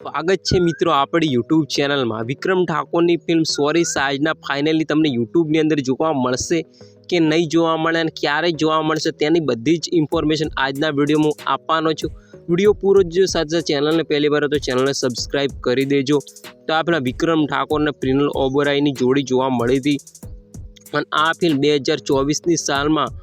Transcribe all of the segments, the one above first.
સ્વાગત છે મિત્રો આપણી યુટ્યુબ ચેનલમાં વિક્રમ ઠાકોરની ફિલ્મ સોરી સાજના ફાઇનલી તમને યુટ્યુબની અંદર જોવા મળશે કે નહીં જોવા મળે અને ક્યારે જોવા મળશે તેની બધી જ ઇન્ફોર્મેશન આજના વિડીયોમાં આપવાનો છું. વીડિયો પૂરો જ સાથે ચેનલને પહેલી વાર તો ચેનલને સબસ્ક્રાઈબ કરી દેજો. તો આપણા વિક્રમ ઠાકોરને પ્રિનલ ઓબોરાયની જોડી જોવા મળી હતી. અને આ ફિલ્મ બે હજાર ચોવીસની સાલમાં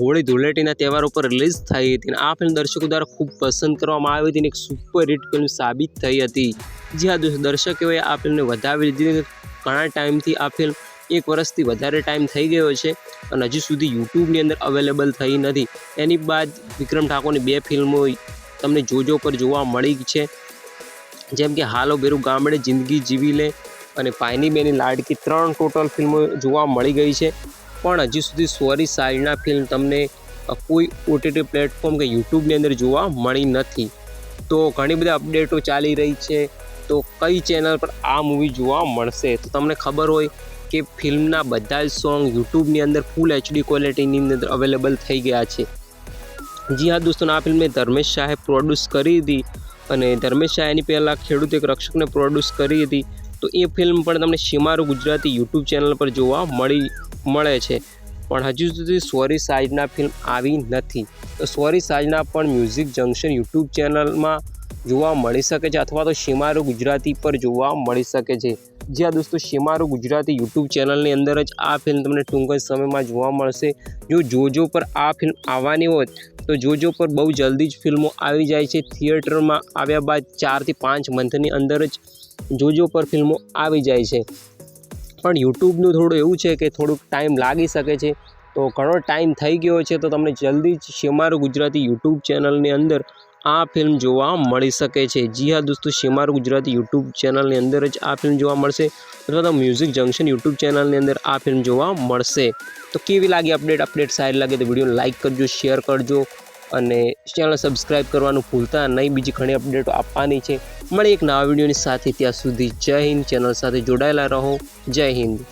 હોળી ધૂળેટીના તહેવાર ઉપર રિલીઝ થઈ હતી અને આ ફિલ્મ દર્શકો દ્વારા ખૂબ પસંદ કરવામાં આવી હતી અને એક સુપર હિટ ફિલ્મ સાબિત થઈ હતી. જે આ દર્શકોએ આ ફિલ્મને વધાવી લીધી ઘણા ટાઈમથી આ ફિલ્મ એક વર્ષથી વધારે ટાઈમ થઈ ગયો છે અને હજુ સુધી યુટ્યુબની અંદર અવેલેબલ થઈ નથી. એની બાદ વિક્રમ ઠાકોરની બે ફિલ્મો તમને જોજો પર જોવા મળી છે. જેમ કે હાલો બેરું ગામડે જિંદગી જીવી લે અને પાયની બેની લાડકી ત્રણ ટોટલ ફિલ્મો જોવા મળી ગઈ છે. પણ હજી સુધી સોરી સાઈડના ફિલ્મ તમને કોઈ ઓટીટી પ્લેટફોર્મ કે યુટ્યુબની અંદર જોવા મળી નથી. તો ઘણી બધી અપડેટો ચાલી રહી છે. તો કઈ ચેનલ પર આ મૂવી જોવા મળશે? તો તમને ખબર હોય કે ફિલ્મના બધા જ સોંગ યુટ્યુબની અંદર ફૂલ એચડી ક્વોલિટીની અંદર અવેલેબલ થઈ ગયા છે. જી હા દોસ્તો, આ ફિલ્મે ધર્મેશ શાહે પ્રોડ્યુસ કરી હતી. અને ધર્મેશ શાહ એની પહેલાં ખેડૂત એક રક્ષકને પ્રોડ્યુસ કરી હતી. તો એ ફિલ્મ પણ તમને શિમારું ગુજરાતી યુટ્યુબ ચેનલ પર જોવા મળી, મળે છે. પણ હજુ સુધી સોરી સાઈડના ફિલ્મ આવી નથી. તો સોરી સાઈડના પણ મ્યુઝિક જંકશન યુટ્યુબ ચેનલમાં જોવા મળી શકે છે અથવા તો શિમારું ગુજરાતી પર જોવા મળી શકે છે. જ્યાં દોસ્તો, શિમારું ગુજરાતી યુટ્યુબ ચેનલની અંદર જ આ ફિલ્મ તમને ટૂંક જ સમયમાં જોવા મળશે. જો જોજો પર આ ફિલ્મ આવવાની હોય તો જોજો પર બહુ જલ્દી જ ફિલ્મો આવી જાય છે. થિયેટરમાં આવ્યા બાદ ચારથી પાંચ મંથની અંદર જ જોજો પર ફિલ્મો આવી જાય છે. પણ યુટ્યુબનું થોડું એવું છે કે થોડુંક ટાઈમ લાગી શકે છે. તો ઘણો ટાઈમ થઈ ગયો છે તો તમને જલ્દી જ શિમારું ગુજરાતી યુટ્યુબ ચેનલની અંદર આ ફિલ્મ જોવા મળી શકે છે. જી હા દોસ્તો, શિમારું ગુજરાતી યુટ્યુબ ચેનલની અંદર જ આ ફિલ્મ જોવા મળશે અથવા તો મ્યુઝિક જંકશન યુટ્યુબ ચેનલની અંદર આ ફિલ્મ જોવા મળશે. તો કેવી લાગી અપડેટ? અપડેટ સારી લાગે તો વીડિયો લાઇક કરજો, શેર કરજો. અને ચેનલ સબસ્ક્રાઈબ કરવાનું ભૂલતા નહીં. બીજી ઘણી અપડેટો આપવાની છે. મળે એક નવા વિડીયોની સાથે. ત્યાં સુધી જય હિન્દ. ચેનલ સાથે જોડાયેલા રહો. જય હિન્દ.